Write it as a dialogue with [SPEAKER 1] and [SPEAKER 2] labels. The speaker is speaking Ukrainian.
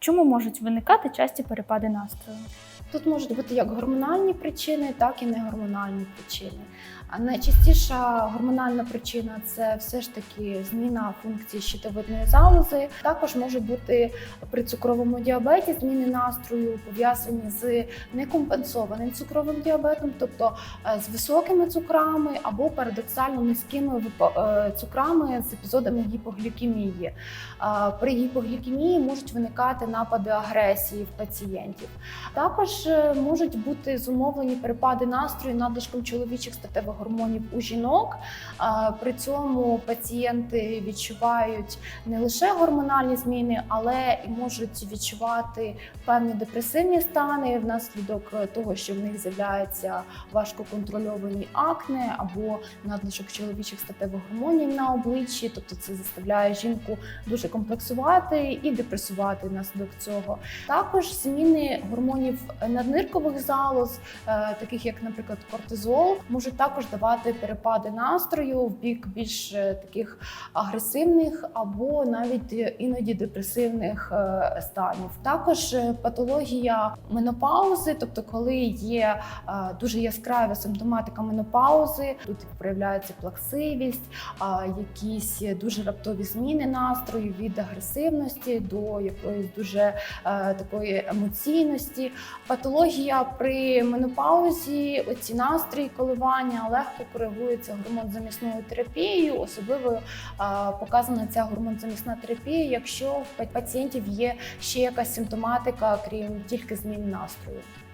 [SPEAKER 1] Чому можуть виникати часті перепади настрою?
[SPEAKER 2] Тут можуть бути як гормональні причини, так і негормональні причини. А найчастіша гормональна причина це все ж таки зміна функції щитовидної залози. Також може бути при цукровому діабеті зміни настрою пов'язані з некомпенсованим цукровим діабетом, тобто е, з високими цукрами або парадоксально низькими е, цукрами з епізодами гіпоглікемії. Е, При гіпоглікемії можуть виникати напади агресії в пацієнтів. Також е, можуть бути зумовлені перепади настрою надлишком чоловічих статевих гормонів у жінок. При цьому пацієнти відчувають не лише гормональні зміни, але і можуть відчувати певні депресивні стани внаслідок е, того, що в них з'являється важкоконтрольовані акне або надлишок чоловічих статевих гормонів на обличчі. Тобто це заставляє жінку дуже комплексувати і депресувати внаслідок цього. Також зміни гормонів надниркових залоз, е, таких як, наприклад, кортизол, можуть також давати перепади настрою в бік більш е, таких агресивних або навіть е, іноді депресивних станів. Також патологія менопаузи, тобто коли є дуже яскрава симптоматика менопаузи, тут проявляється плаксивість, якісь дуже раптові зміни настрою від агресивності до якоїсь дуже такої емоційності. Патологія при менопаузі, оці настрої коливання легко коригується гормонзамісною терапією. Особливо е, показана ця гормонзамісна терапія, якщо в пацієнтів є ще якась симптоматика, крім тільки змін настрою.